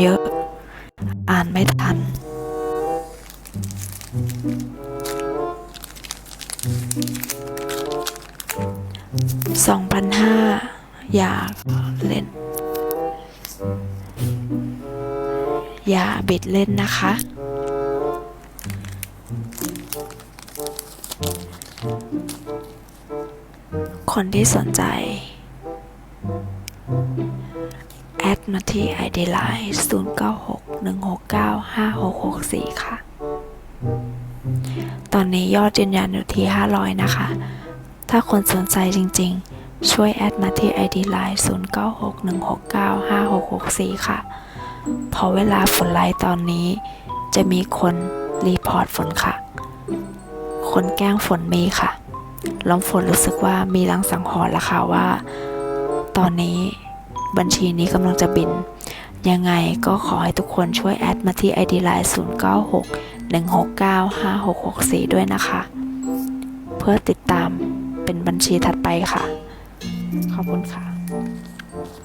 เยอะ อ่านไม่ทัน สองพันห้าอยากเล่น อย่าบิดเล่นนะคะ คนที่สนใจ มาที่ ID Line 0961695664 ค่ะ ตอนนี้ยอดยืนยันอยู่ที่ 500 นะคะ ถ้าคนสนใจจริงๆ ช่วยแอดมาที่ ID Line 0961695664 ค่ะเพราะเวลาฝนไลฟ์ตอนนี้ จะมีคนรีพอร์ตฝนค่ะ คนแกล้งฝนมีค่ะลองฝนรู้สึกว่ามีลังสังหรณ์แล้วค่ะว่า ตอนนี้ บัญชีนี้กำลังจะบิน ยังไงก็ขอให้ทุกคนช่วยแอดมาที่ ID Line 0961695664 ด้วยนะคะ เพื่อติดตามเป็นบัญชีถัดไปค่ะ ขอบคุณค่ะ